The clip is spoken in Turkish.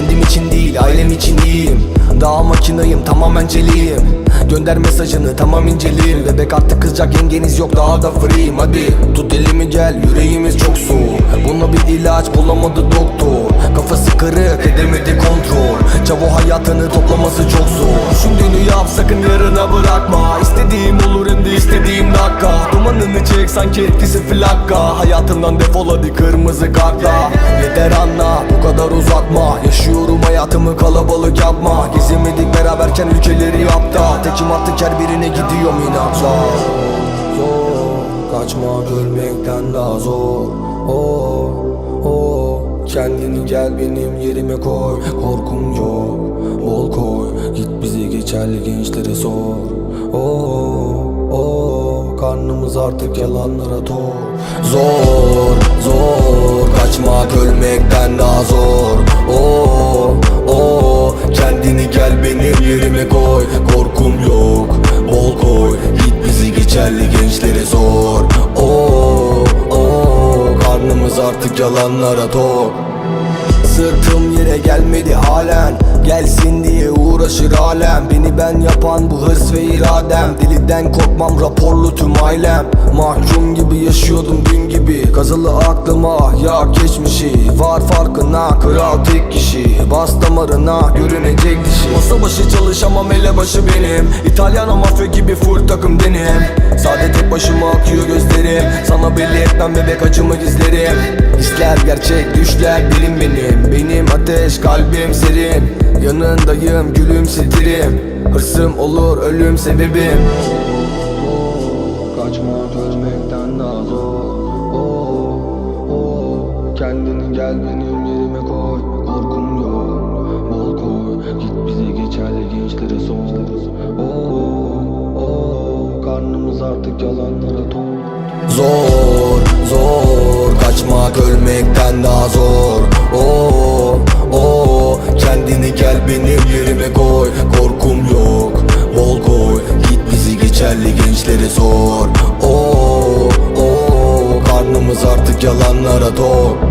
Kendim için değil ailem için iyiyim. Daha makinayım tamamen celiyim Gönder mesajını tamam inceleyim Bebek artık kızacak yengeniz yok daha da free'yim Hadi tut elimi gel yüreğimiz çok soğuk Buna bir ilaç bulamadı doktor. Kafası kırık edemedi kontrol. Çavo hayatını toplaması çok zor. Düşündüğünü yap sakın yarına bırakma. İstediğim olur hem de istediğim dakika. Dumanını çek sanki etkisi flakka. Hayatımdan defol hadi kırmızı kartla. Yeter beraberken ülkeleri yapta Tekim artık her birine gidiyorum inatla Zor kaçma görmekten daha zor. Oh oh. Kendini gel benim yerime koy. Korkum yok. Bol koy. Git bizi geçerli gençlere sor. Oh oh. Karnımız artık yalanlara tok Zor zor. Kaçmak ölmekten daha zor. Oh oh. Kendini gel benim yerime koy Korkum yok. Bol koy Git bizi geçerli gençlere sor. Oh oh Karnımız artık yalanlara tok. Sırtım yere gelmedi halen uğraşır alem. Beni ben yapan bu hırs ve iradem. Deliden korkmam raporlu tüm ailem. Mahkum gibi yaşıyordum dün gibi. Kazılı aklıma ya geçmişi. Var farkına kral tek kişi. Bas damarına görünecek dişi. Masa başı çalışamam ele başı benim. İtalyan mafya gibi full takım denim. Sade tek başıma akıyor gözlerim. Sana belli etmem bebek acımı gizlerim Hisler gerçek düşler derin benim. Benim ateş kalbim serin. Yanındayım gülümsetirim. Hırsım olur ölüm sebebim. Kaçmak ölmekten daha zor. Oh, oh. Kendini gel benim yerime koy. Korkum yok bol koy. Git bizi geçerli gençlere sor. Oh, oh. Karnımız artık yalanlara tok yalanlara tok